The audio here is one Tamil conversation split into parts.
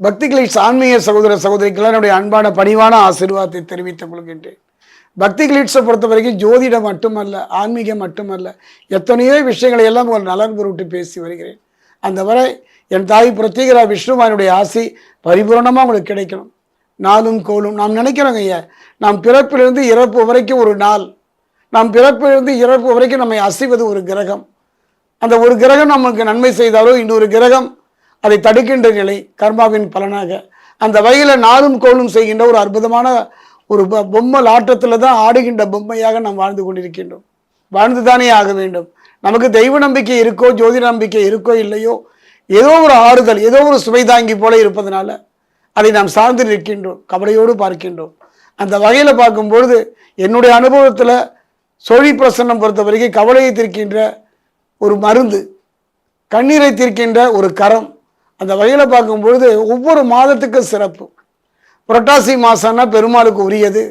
பக்தி ஆன்மீக சகோதர சகோதரிக்கெல்லாம் என்னுடைய அன்பான பணிவான ஆசீர்வாதத்தை தெரிவித்துக் கொள்கின்றேன். பக்தி கிளீட்ஸை பொறுத்த வரைக்கும் ஜோதிடம் மட்டுமல்ல ஆன்மீகம் மட்டுமல்ல எத்தனையோ விஷயங்களை எல்லாம் ஒரு நலன் பொருட்டு பேசி வருகிறேன். அந்த வரை என் தாய் பிரத்யேகரா விஷ்ணுமானுடைய ஆசி பரிபூரணமாக உங்களுக்கு கிடைக்கணும். நாளும் கோலும் நாம் நினைக்கிறோங்க ஐயா நாம் பிறப்பிலிருந்து இறப்பு வரைக்கும் ஒரு நாள். நாம் பிறப்பிலிருந்து இறப்பு வரைக்கும் நம்மை அசைவது ஒரு கிரகம். அந்த ஒரு கிரகம் நமக்கு நன்மை செய்தாலோ இன்னொரு கிரகம் அதை தடுக்கின்ற நிலை கர்மாவின் பலனாக. அந்த வகையில் நாளும் கோலும் செய்கின்ற ஒரு அற்புதமான ஒரு பொம்மை பொம்மல் ஆட்டத்தில் தான் ஆடுகின்ற பொம்மையாக நாம் வாழ்ந்து கொண்டிருக்கின்றோம். வாழ்ந்துதானே ஆக வேண்டும். நமக்கு தெய்வ நம்பிக்கை இருக்கோ ஜோதிட நம்பிக்கை இருக்கோ இல்லையோ ஏதோ ஒரு ஆறுதல் ஏதோ ஒரு சுவை தாங்கி போல இருப்பதனால அதை நாம் சார்ந்து நிற்கின்றோம் கவலையோடு பார்க்கின்றோம். அந்த வகையில் பார்க்கும்பொழுது என்னுடைய அனுபவத்தில் சொழி பிரசன்னம் பொறுத்த வரைக்கும் கவலையை தீர்க்கின்ற ஒரு மருந்து கண்ணீரை தீர்க்கின்ற ஒரு கரம் அந்த வகையில் பார்க்கும்பொழுது ஒவ்வொரு மாதத்துக்கும் சிறப்பு. புரட்டாசி மாதம்னா பெருமாளுக்கு உரியது.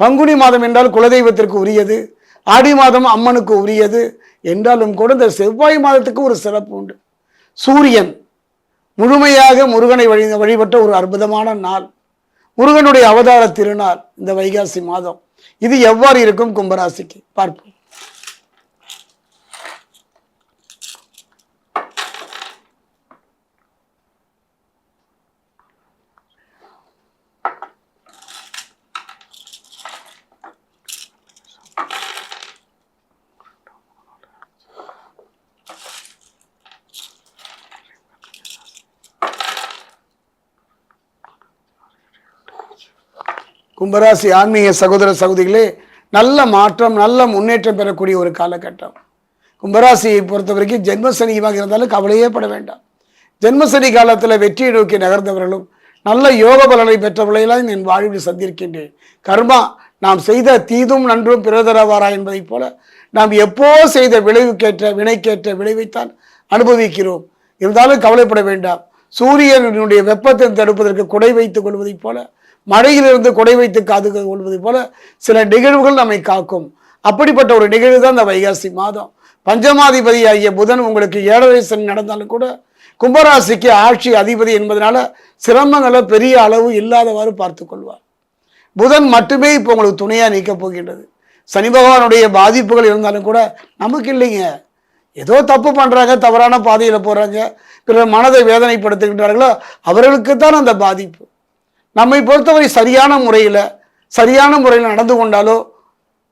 பங்குனி மாதம் என்றால் குலதெய்வத்திற்கு உரியது. ஆடி மாதம் அம்மனுக்கு உரியது. என்றாலும் கூட இந்த செவ்வாய் மாதத்துக்கு ஒரு சிறப்பு உண்டு. சூரியன் முழுமையாக முருகனை வழி வழிபட்ட ஒரு அற்புதமான நாள். முருகனுடைய அவதார திருநாள் இந்த வைகாசி மாதம். இது எவ்வாறு இருக்கும் கும்பராசிக்கு? பார்ப்போம். கும்பராசி ஆன்மீக சகோதர சகோதரிகளே நல்ல மாற்றம் நல்ல முன்னேற்றம் பெறக்கூடிய ஒரு காலகட்டம். கும்பராசியை பொறுத்த வரைக்கும் ஜென்மசனியாக இருந்தாலும் கவலையே பட வேண்டாம். ஜென்மசனி காலத்தில் வெற்றியை நோக்கி நகர்ந்தவர்களும் நல்ல யோக பலனை பெற்றவர்களையெல்லாம் என் வாழ்வில் சந்திருக்கின்றேன். கர்மா நாம் செய்த தீதும் நன்றும் பிறதரவாரா என்பதைப் போல நாம் எப்போ செய்த விளைவுக்கேற்ற வினைக்கேற்ற விளைவைத்தான் அனுபவிக்கிறோம். இருந்தாலும் கவலைப்பட வேண்டாம். சூரியனுடைய வெப்பத்தை தடுப்பதற்கு குடை வைத்துக் கொள்வதைப் போல மழையிலிருந்து குடை வைத்து காது கொள்வது போல சில நிகழ்வுகள் நம்மை காக்கும். அப்படிப்பட்ட ஒரு நிகழ்வு தான் இந்த வைகாசி மாதம். பஞ்சமாதிபதி ஆகிய புதன் உங்களுக்கு ஏழரை சனி நடந்தாலும் கூட கும்பராசிக்கு ஆட்சி அதிபதி என்பதனால சிரமங்களை பெரிய அளவு இல்லாதவாறு பார்த்து கொள்வார். புதன் மட்டுமே இப்போ உங்களுக்கு துணையாக நீக்கப் போகின்றது. சனி பகவானுடைய பாதிப்புகள் இருந்தாலும் கூட நமக்கு இல்லைங்க. ஏதோ தப்பு பண்ணுறாங்க தவறான பாதையில் போகிறாங்க பிறர் மனதை வேதனைப்படுத்துகின்றார்களோ அவர்களுக்கு தான் அந்த பாதிப்பு. நம்மை பொறுத்தவரை சரியான முறையில் சரியான முறையில் நடந்து கொண்டாலோ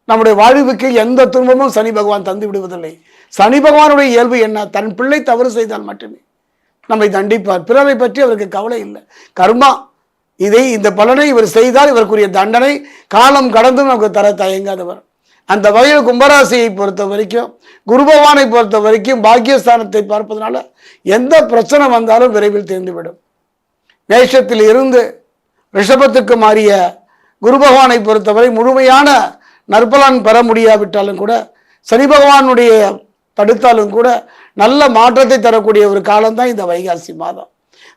நம்முடைய வாழ்வுக்கு எந்த துன்பமும் சனி பகவான் தந்து விடுவதில்லை. சனி பகவானுடைய இயல்பு என்ன? தன் பிள்ளை தவறு செய்தால் மட்டுமே. நம்மை தண்டிப்பார். பிறரை பற்றி அவருக்கு கவலை இல்லை. கர்மா இதை இந்த பலனை இவர் செய்தால் இவருக்குரிய தண்டனை காலம் கடந்தும் நமக்கு தர தயங்காதவர். அந்த வகையில் கும்பராசியை பொறுத்த வரைக்கும் குரு பகவானை பொறுத்த வரைக்கும் பாக்கியஸ்தானத்தை பார்ப்பதனால எந்த பிரச்சனை வந்தாலும் விரைவில் தீர்ந்துவிடும். மேஷத்தில் இருந்து ரிஷபத்துக்கு மாறிய குரு பகவானை பொறுத்தவரை முழுமையான நற்பலன் பெற முடியாவிட்டாலும் கூட சனி பகவானுடைய தடுத்தாலும் கூட நல்ல மாற்றத்தை தரக்கூடிய ஒரு காலம்தான் இந்த வைகாசி மாதம்.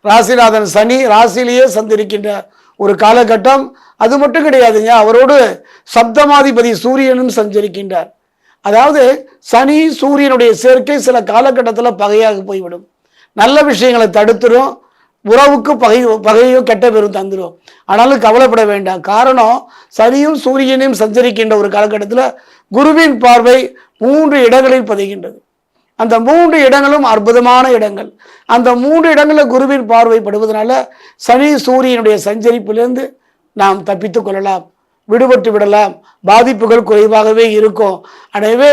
ராசிநாதன் சனி ராசிலேயே சந்திருக்கின்ற ஒரு காலகட்டம். அது மட்டும் கிடையாதுங்க அவரோடு சப்தமாதிபதி சூரியனும் சஞ்சரிக்கின்றார். அதாவது சனி சூரியனுடைய சேர்க்கை சில காலகட்டத்தில் பகையாக போய்விடும். நல்ல விஷயங்களை தடுத்துரும். உறவுக்கு பகை பகையோ கெட்ட பேரும் தந்துடும் ஆனாலும் கவலைப்பட வேண்டாம். காரணம் சனியும் சூரியனையும் சஞ்சரிக்கின்ற ஒரு காலகட்டத்தில் குருவின் பார்வை மூன்று இடங்களில் பதிகின்றது. அந்த மூன்று இடங்களும் அற்புதமான இடங்கள். அந்த மூன்று இடங்களில் குருவின் பார்வை படுவதனால சனி சூரியனுடைய சஞ்சரிப்பிலிருந்து நாம் தப்பித்து கொள்ளலாம். விடுபட்டு விடலாம். பாதிப்புகள் குறைவாகவே இருக்கும். எனவே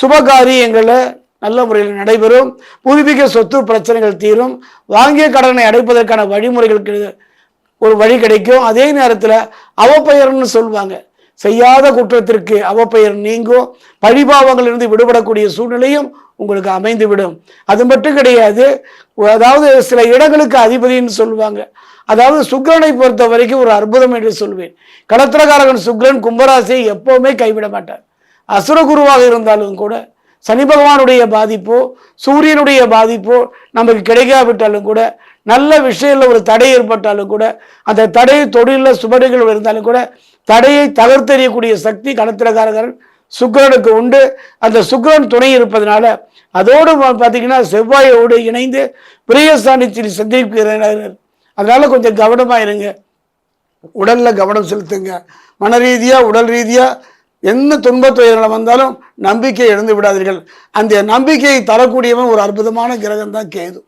சுபகாரியங்களை நல்ல முறையில் நடைபெறும். பூர்வீக சொத்து பிரச்சனைகள் தீரும். வாங்கிய கடனை அடைப்பதற்கான வழிமுறைகளுக்கு ஒரு வழி கிடைக்கும். அதே நேரத்தில் அவப்பெயர்னு சொல்லுவாங்க செய்யாத குற்றத்திற்கு அவப்பெயர் நீங்கும். பழிபாவங்களிலிருந்து விடுபடக்கூடிய சூழ்நிலையும் உங்களுக்கு அமைந்துவிடும். அது மட்டும் கிடையாது. அதாவது சில இடங்களுக்கு அதிபதின்னு சொல்லுவாங்க அதாவது சுக்ரனை பொறுத்த வரைக்கும் ஒரு அற்புதம் என்று சொல்வேன். கடத்திரகாரகன் சுக்ரன் கும்பராசியை எப்பவுமே கைவிட மாட்டார். அசுரகுருவாக இருந்தாலும் கூட சனி பகவானுடைய பாதிப்போ சூரியனுடைய பாதிப்போ நமக்கு கிடைக்காவிட்டாலும் கூட நல்ல விஷயத்தில் ஒரு தடை ஏற்பட்டாலும் கூட அந்த தடை தொழிலில் சுபடுகள் இருந்தாலும் கூட தடையை தகர்த்தெறியக்கூடிய சக்தி கடத்திரகாரகரன் சுக்கிரனுக்கு உண்டு. அந்த சுக்கிரன் துணை இருப்பதனால அதோடு பார்த்தீங்கன்னா செவ்வாயோடு இணைந்து பிரியஸ்தானத்தில் சந்திக்கிறார் அதனால கொஞ்சம் கவனமாக இருங்க. உடலில் கவனம் செலுத்துங்க. மன ரீதியாக உடல் ரீதியாக என்ன துன்பத் வந்தாலும் நம்பிக்கை இழந்து விடாதீர்கள். அந்த நம்பிக்கையை தரக்கூடியவன் ஒரு அற்புதமான கிரகம் தான் கேது.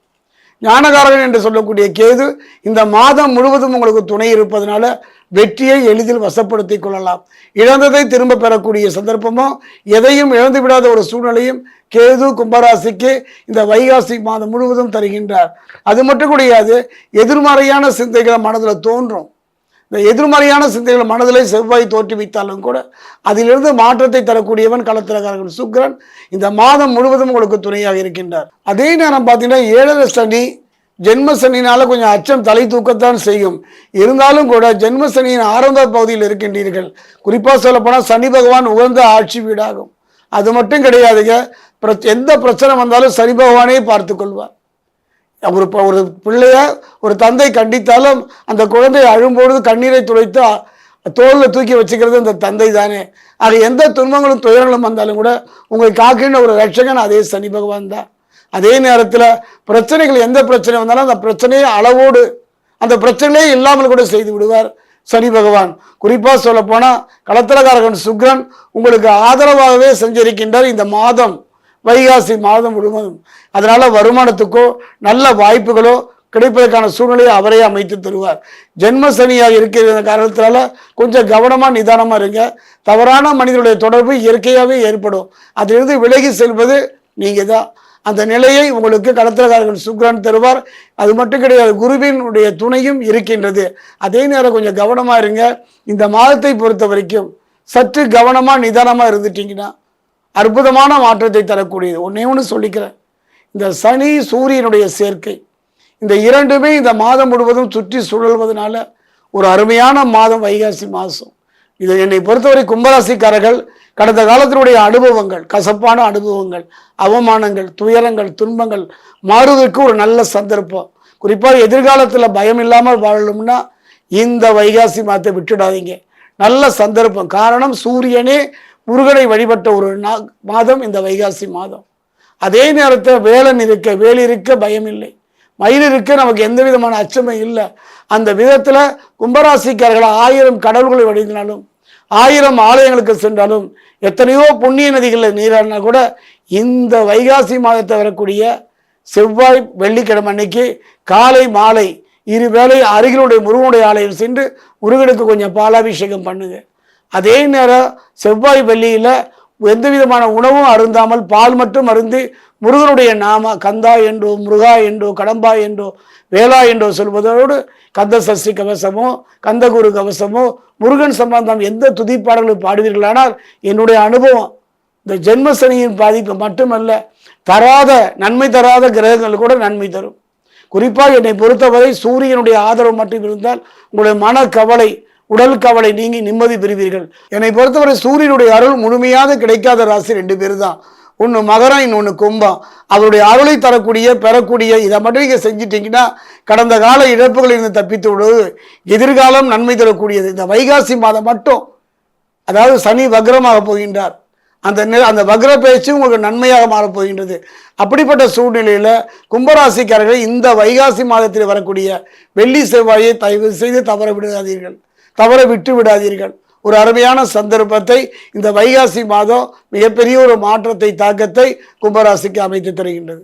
ஞானகாரகன் என்று சொல்லக்கூடிய கேது இந்த மாதம் முழுவதும் உங்களுக்கு துணை இருப்பதனால வெற்றியை எளிதில் வசப்படுத்திக் கொள்ளலாம். இழந்ததை திரும்ப பெறக்கூடிய சந்தர்ப்பமும் எதையும் இழந்து விடாத ஒரு சூழ்நிலையும் கேது கும்பராசிக்கு இந்த வைகாசி மாதம் முழுவதும் தருகின்றார். அது மட்டும் கிடையாது எதிர்மறையான சிந்தைகளை மனதில் தோன்றும். இந்த எதிர்மறையான சிந்தைகள் மனதிலே செவ்வாய் தோற்றுவித்தாலும் கூட அதிலிருந்து மாற்றத்தை தரக்கூடியவன் களத்திரக்காரர்கள் சுக்ரன் இந்த மாதம் முழுவதும் உங்களுக்கு துணையாக இருக்கின்றார். அதே நேரம் பார்த்தீங்கன்னா ஏழரை சனி ஜென்ம சனினால் கொஞ்சம் அச்சம் தலை தூக்கத்தான் செய்யும். இருந்தாலும் கூட ஜென்ம சனியின் ஆரம்ப பகுதியில் இருக்கின்றீர்கள். குறிப்பாக சொல்லப்போனால் சனி பகவான் உகந்த ஆட்சி வீடாகும். அது மட்டும் கிடையாதுங்க. எந்த பிரச்சனை வந்தாலும் சனி பகவானே பார்த்து கொள்வார். ஒரு ஒரு பிள்ளைய ஒரு தந்தை கண்டித்தாலும் அந்த குழந்தை அழும்பொழுது கண்ணீரை துடைத்து தோளில் தூக்கி வச்சுக்கிறது அந்த தந்தை தானே. ஆக எந்த துன்பங்களும் துயரங்களும் வந்தாலும் கூட உங்களை காக்கின்ற ஒரு ரட்சகன் அதே சனி பகவான் தான். அதே நேரத்தில் பிரச்சனைகள் எந்த பிரச்சனை வந்தாலும் அந்த பிரச்சனையை அளவோடு அந்த பிரச்சனையே இல்லாமல் கூட செய்து விடுவார் சனி பகவான். குறிப்பாக சொல்ல போனால் களத்திரகாரகன் சுக்ரன் உங்களுக்கு ஆதரவாகவே செஞ்சிருக்கின்றார் இந்த மாதம். வைகாசி மாதம் முழுவதும். அதனால் வருமானத்துக்கோ நல்ல வாய்ப்புகளோ கிடைப்பதற்கான சூழ்நிலையை அவரே அமைத்து தருவார். ஜென்ம சனியாக இருக்கிற காரணத்தினால கொஞ்சம் கவனமாக நிதானமாக இருங்க. தவறான மனிதனுடைய தொடர்பு இயற்கையாகவே ஏற்படும். அதிலிருந்து விலகி செல்வது நீங்கள் தான் அந்த நிலையை உங்களுக்கு கடத்திரக்காரர்கள் சுக்ரன் தருவார். அது மட்டும் கிடையாது குருவினுடைய துணையும் இருக்கின்றது. அதே நேரம் கொஞ்சம் கவனமாக இருங்க. இந்த மாதத்தை பொறுத்த வரைக்கும் சற்று கவனமாக நிதானமாக இருந்துட்டிங்கன்னா அற்புதமான மாற்றத்தை தரக்கூடியது. ஒன்றே ஒன்று சொல்லிக்கிறேன். இந்த சனி சூரியனுடைய சேர்க்கை இந்த இரண்டுமே இந்த மாதம் முழுவதும் சுற்றி சுழல்வதனால ஒரு அருமையான மாதம் வைகாசி மாதம் இது என்னை பொறுத்தவரை கும்பராசிக்காரர்கள் கடந்த காலத்தினுடைய அனுபவங்கள் கசப்பான அனுபவங்கள் அவமானங்கள் துயரங்கள் துன்பங்கள் மாறுவதற்கு ஒரு நல்ல சந்தர்ப்பம். குறிப்பாக எதிர்காலத்தில் பயம் இல்லாமல் வாழணும்னா இந்த வைகாசி மாதத்தை விட்டுடாதீங்க. நல்ல சந்தர்ப்பம். காரணம் சூரியனே முருகனை வழிபட்ட ஒரு நா- மாதம் இந்த வைகாசி மாதம். அதே நேரத்தில் வேலன் இருக்க வேலி இருக்க பயம் இல்லை. மயில் இருக்க நமக்கு எந்த விதமான அச்சமும் இல்லை. அந்த விதத்தில் கும்பராசிக்காரர்கள் ஆயிரம் கடவுள்களை வடிந்தாலும் ஆயிரம் ஆலயங்களுக்கு சென்றாலும் எத்தனையோ புண்ணிய நதிகளில் நீராடினா கூட இந்த வைகாசி மாதத்தை வரக்கூடிய செவ்வாய் வெள்ளிக்கிழமை அன்னைக்கு காலை மாலை இருவேளை அருகிலுடைய முருகனுடைய ஆலயம் சென்று முருகனுக்கு கொஞ்சம் பாலாபிஷேகம் பண்ணுங்கள் அதே நேரம் செவ்வாய் வெள்ளியில் எந்த விதமான உணவும் அருந்தாமல் பால் மட்டும் அருந்தி முருகனுடைய நாம கந்தா என்றோ முருகா என்றோ கடம்பா என்றோ வேளா என்றோ சொல்வதோடு கந்த சஷ்டி கவசமோ கந்தகுரு கவசமோ முருகன் சம்பந்தம் எந்த துதிப்பாடலும் பாடுவீர்களானால் என்னுடைய அனுபவம் இந்த ஜென்மசனியின் பாதிப்பு மட்டுமல்ல தராத நன்மை தராத கிரகங்கள் கூட நன்மை தரும். குறிப்பாக என்னை பொறுத்தவரை சூரியனுடைய ஆதரவு மட்டும் இருந்தால் உங்களுடைய மனக்கவலை உடல் கவலை நீங்கி நிம்மதி பெறுவீர்கள். என்னை பொறுத்தவரை சூரியனுடைய அருள் முழுமையாக கிடைக்காத ராசி ரெண்டு பேர் தான் ஒன்று மகரம் இன்னொன்று கும்பம் அவருடைய அருளை தரக்கூடிய பெறக்கூடிய இதை மட்டும் நீங்கள் செஞ்சிட்டிங்கன்னா கடந்த கால இழப்புகளில் இருந்து தப்பித்து விடுவது எதிர்காலம் நன்மை தரக்கூடியது. இந்த வைகாசி மாதம் மட்டும் அதாவது சனி வக்ரமாக போகின்றார். அந்த அந்த வக்ர பேச்சு உங்களுக்கு நன்மையாக மாறப் போகின்றது. அப்படிப்பட்ட சூழ்நிலையில் கும்பராசிக்காரர்கள் இந்த வைகாசி மாதத்தில் வரக்கூடிய வெள்ளி செவ்வாயை தயவு செய்து தவற விடாதீர்கள். தவற விட்டு விடாதீர்கள். ஒரு அருமையான சந்தர்ப்பத்தை இந்த வைகாசி மாதம் மிகப்பெரிய ஒரு மாற்றத்தை தாக்கத்தை கும்பராசிக்கு அமைத்து தருகின்றது.